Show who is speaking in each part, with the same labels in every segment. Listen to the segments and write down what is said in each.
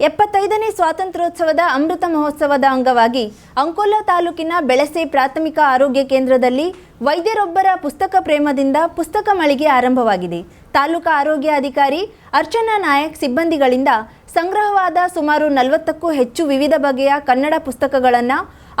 Speaker 1: ಎಪ್ಪತ್ತೈದನೇ ಸ್ವಾತಂತ್ರ್ಯೋತ್ಸವದ ಅಮೃತ ಮಹೋತ್ಸವದ ಅಂಗವಾಗಿ ಅಂಕೋಲಾ ತಾಲೂಕಿನ ಬೆಳಸೆ ಪ್ರಾಥಮಿಕ ಆರೋಗ್ಯ ಕೇಂದ್ರದಲ್ಲಿ ವೈದ್ಯರೊಬ್ಬರ ಪುಸ್ತಕ ಪ್ರೇಮದಿಂದ ಪುಸ್ತಕ ಮಳಿಗೆ ಆರಂಭವಾಗಿದೆ. ತಾಲೂಕಾ ಆರೋಗ್ಯ ಅಧಿಕಾರಿ ಅರ್ಚನಾ ನಾಯಕ್ ಸಿಬ್ಬಂದಿಗಳಿಂದ ಸಂಗ್ರಹವಾದ ಸುಮಾರು ನಲವತ್ತಕ್ಕೂ ಹೆಚ್ಚು ವಿವಿಧ ಬಗೆಯ ಕನ್ನಡ ಪುಸ್ತಕಗಳನ್ನು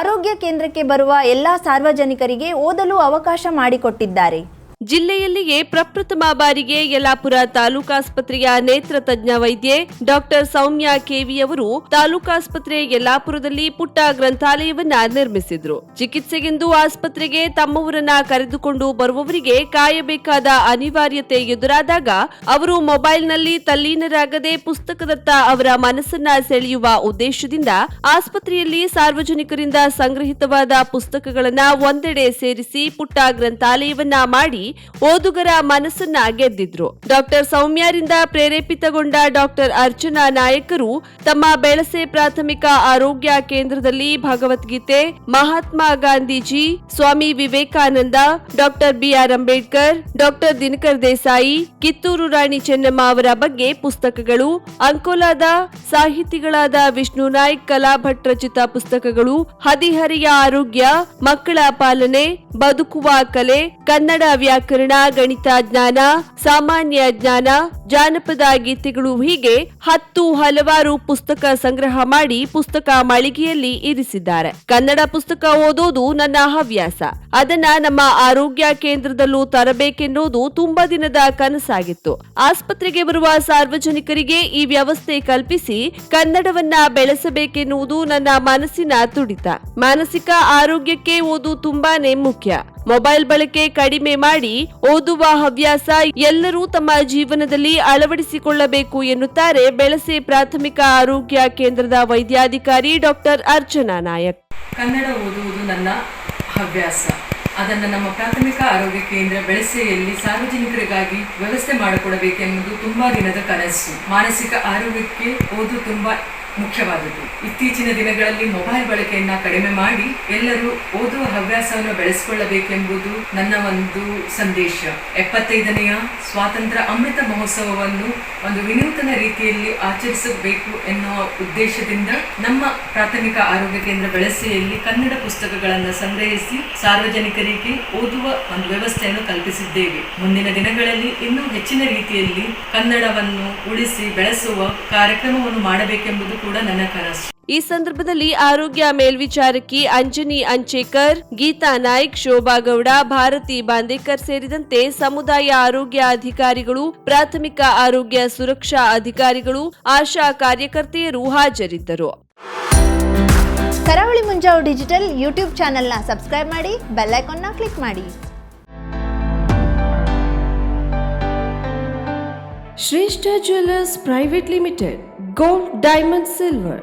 Speaker 1: ಆರೋಗ್ಯ ಕೇಂದ್ರಕ್ಕೆ ಬರುವ ಎಲ್ಲ ಸಾರ್ವಜನಿಕರಿಗೆ ಓದಲು ಅವಕಾಶ ಮಾಡಿಕೊಟ್ಟಿದ್ದಾರೆ.
Speaker 2: ಜಿಲ್ಲೆಯಲ್ಲಿಯೇ ಪ್ರಪ್ರಥಮ ಬಾರಿಗೆ ಯಲಾಪುರ ತಾಲೂಕಾಸ್ಪತ್ರೆಯ ನೇತ್ರ ತಜ್ಞ ವೈದ್ಯೆ ಡಾಕ್ಟರ್ ಸೌಮ್ಯ ಕೆವಿ ಅವರು ತಾಲೂಕಾಸ್ಪತ್ರೆ ಯಲ್ಲಾಪುರದಲ್ಲಿ ಪುಟ್ಟ ಗ್ರಂಥಾಲಯವನ್ನ ನಿರ್ಮಿಸಿದ್ರು. ಚಿಕಿತ್ಸೆಗೆಂದು ಆಸ್ಪತ್ರೆಗೆ ತಮ್ಮವರನ್ನ ಕರೆದುಕೊಂಡು ಬರುವವರಿಗೆ ಕಾಯಬೇಕಾದ ಅನಿವಾರ್ಯತೆ ಎದುರಾದಾಗ ಅವರು ಮೊಬೈಲ್ನಲ್ಲಿ ತಲ್ಲೀನರಾಗದೆ ಪುಸ್ತಕದತ್ತ ಅವರ ಮನಸ್ಸನ್ನ ಸೆಳೆಯುವ ಉದ್ದೇಶದಿಂದ ಆಸ್ಪತ್ರೆಯಲ್ಲಿ ಸಾರ್ವಜನಿಕರಿಂದ ಸಂಗ್ರಹಿತವಾದ ಪುಸ್ತಕಗಳನ್ನ ಒಂದೆಡೆ ಸೇರಿಸಿ ಪುಟ್ಟ ಗ್ರಂಥಾಲಯವನ್ನ ಮಾಡಿ ಓದುಗರ ಮನಸ್ಸನ್ನ ಗೆದ್ದಿದ್ರು. ಡಾಕ್ಟರ್ ಸೌಮ್ಯರಿಂದ ಪ್ರೇರೇಪಿತಗೊಂಡ ಡಾಕ್ಟರ್ ಅರ್ಚನಾ ನಾಯಕರು ತಮ್ಮ ಬೆಳಸೆ ಪ್ರಾಥಮಿಕ ಆರೋಗ್ಯ ಕೇಂದ್ರದಲ್ಲಿ Bhagavad Gita, Mahatma Gandhiji, Swami Vivekananda, doctor BR Ambedkar, doctor Dinakar Desai, Kittur Rani Chennamma ಅವರ ಬಗ್ಗೆ ಪುಸ್ತಕಗಳು, ಅಂಕೋಲಾದ ಸಾಹಿತಿಗಳಾದ ವಿಷ್ಣು ನಾಯ್ಕ್ ಕಲಾಭಟ್ ರಚಿತ ಪುಸ್ತಕಗಳು, ಹದಿಹರಿಯ ಆರೋಗ್ಯ, ಮಕ್ಕಳ ಪಾಲನೆ, ಬದುಕುವ ಕಲೆ, ಕನ್ನಡ ವ್ಯಾಕರಣ, ಗಣಿತ ಜ್ಞಾನ, ಸಾಮಾನ್ಯ ಜ್ಞಾನ, ಜಾನಪದ ಗೀತೆಗಳು ಹೀಗೆ ಹತ್ತು ಹಲವಾರು ಪುಸ್ತಕ ಸಂಗ್ರಹ ಮಾಡಿ ಪುಸ್ತಕ ಮಳಿಗೆಯಲ್ಲಿ ಇರಿಸಿದ್ದಾರೆ. ಕನ್ನಡ ಪುಸ್ತಕ ಓದೋದು ನನ್ನ ಹವ್ಯಾಸ. ಅದನ್ನ ನಮ್ಮ ಆರೋಗ್ಯ ಕೇಂದ್ರದಲ್ಲೂ ತರಬೇಕೆನ್ನುವುದು ತುಂಬಾ ದಿನದ ಕನಸಾಗಿತ್ತು. ಆಸ್ಪತ್ರೆಗೆ ಬರುವ ಸಾರ್ವಜನಿಕರಿಗೆ ಈ ವ್ಯವಸ್ಥೆ ಕಲ್ಪಿಸಿ ಕನ್ನಡವನ್ನ ಬೆಳೆಸಬೇಕೆನ್ನುವುದು ನನ್ನ ಮನಸ್ಸಿನ ತುಡಿತ. ಮಾನಸಿಕ ಆರೋಗ್ಯಕ್ಕೆ ಓದು ತುಂಬಾನೇ ಮುಖ್ಯ. ಮೊಬೈಲ್ ಬಳಕೆ ಕಡಿಮೆ ಮಾಡಿ ಓದುವ ಹವ್ಯಾಸ ಎಲ್ಲರೂ ತಮ್ಮ ಜೀವನದಲ್ಲಿ ಅಳವಡಿಸಿಕೊಳ್ಳಬೇಕು ಎನ್ನುತ್ತಾರೆ ಬೆಳಸೆ ಪ್ರಾಥಮಿಕ ಆರೋಗ್ಯ ಕೇಂದ್ರದ ವೈದ್ಯಾಧಿಕಾರಿ ಡಾಕ್ಟರ್ ಅರ್ಚನಾ ನಾಯಕ್.
Speaker 3: ಕನ್ನಡ ಓದುವುದು ನನ್ನ ಹವ್ಯಾಸ. ಅದನ್ನು ನಮ್ಮ ಪ್ರಾಥಮಿಕ ಆರೋಗ್ಯ ಕೇಂದ್ರ ಬೆಳಸೆಯಲ್ಲಿ ಸಾರ್ವಜನಿಕರಿಗಾಗಿ ವ್ಯವಸ್ಥೆ ಮಾಡಿಕೊಡಬೇಕೆಂಬುದು ತುಂಬಾ ದಿನದ ಕನಸು. ಮಾನಸಿಕ ಆರೋಗ್ಯಕ್ಕೆ ಓದು ತುಂಬಾ ಮುಖ್ಯವಾದದ್ದು ಇತ್ತೀಚಿನ ದಿನಗಳಲ್ಲಿ ಮೊಬೈಲ್ ಬಳಕೆಯನ್ನ ಕಡಿಮೆ ಮಾಡಿ ಎಲ್ಲರೂ ಓದುವ ಹವ್ಯಾಸವನ್ನು ಬೆಳೆಸಿಕೊಳ್ಳಬೇಕೆಂಬುದು ನನ್ನ ಒಂದು ಸಂದೇಶ. ಎಪ್ಪತ್ತೈದನೆಯ ಸ್ವಾತಂತ್ರ್ಯ ಅಮೃತ ಮಹೋತ್ಸವವನ್ನು ಒಂದು ವಿನೂತನ ರೀತಿಯಲ್ಲಿ ಆಚರಿಸಬೇಕು ಎನ್ನುವ ಉದ್ದೇಶದಿಂದ ನಮ್ಮ ಪ್ರಾಥಮಿಕ ಆರೋಗ್ಯ ಕೇಂದ್ರ ಬೆಳಸೆಯಲ್ಲಿ ಕನ್ನಡ ಪುಸ್ತಕಗಳನ್ನು ಸಂಗ್ರಹಿಸಿ ಸಾರ್ವಜನಿಕರಿಗೆ ಓದುವ ಒಂದು ವ್ಯವಸ್ಥೆಯನ್ನು ಕಲ್ಪಿಸಿದ್ದೇವೆ. ಮುಂದಿನ ದಿನಗಳಲ್ಲಿ ಇನ್ನೂ ಹೆಚ್ಚಿನ ರೀತಿಯಲ್ಲಿ ಕನ್ನಡವನ್ನು ಉಳಿಸಿ ಬೆಳೆಸುವ ಕಾರ್ಯಕ್ರಮವನ್ನು ಮಾಡಬೇಕೆಂಬುದು ಕೂಡ ನನ್ನ ಕನಸು.
Speaker 2: ಈ ಸಂದರ್ಭದಲ್ಲಿ ಆರೋಗ್ಯ ಮೇಲ್ವಿಚಾರಕಿ ಅಂಜನಿ ಅಂಚೇಕರ್ ಗೀತಾ ನಾಯ್ಕ್ ಶೋಭಾ ಗೌಡ ಭಾರತಿ ಬಾಂದೇಕರ್ ಸೇರಿದಂತೆ ಸಮುದಾಯ ಆರೋಗ್ಯ ಅಧಿಕಾರಿಗಳು ಪ್ರಾಥಮಿಕ ಆರೋಗ್ಯ ಸುರಕ್ಷಾ ಅಧಿಕಾರಿಗಳು ಆಶಾ ಕಾರ್ಯಕರ್ತೆಯರು ಹಾಜರಿದ್ದರು.
Speaker 1: ಕರಾವಳಿ ಮುಂಜಾವು ಡಿಜಿಟಲ್ ಯೂಟ್ಯೂಬ್ ಚಾನೆಲ್ನ ಸಬ್ಸ್ಕ್ರೈಬ್ ಮಾಡಿ ಬೆಲ್ ಐಕಾನ್ನ ಕ್ಲಿಕ್ ಮಾಡಿ.
Speaker 2: Shreshta jewellers private limited. gold, diamond, silver.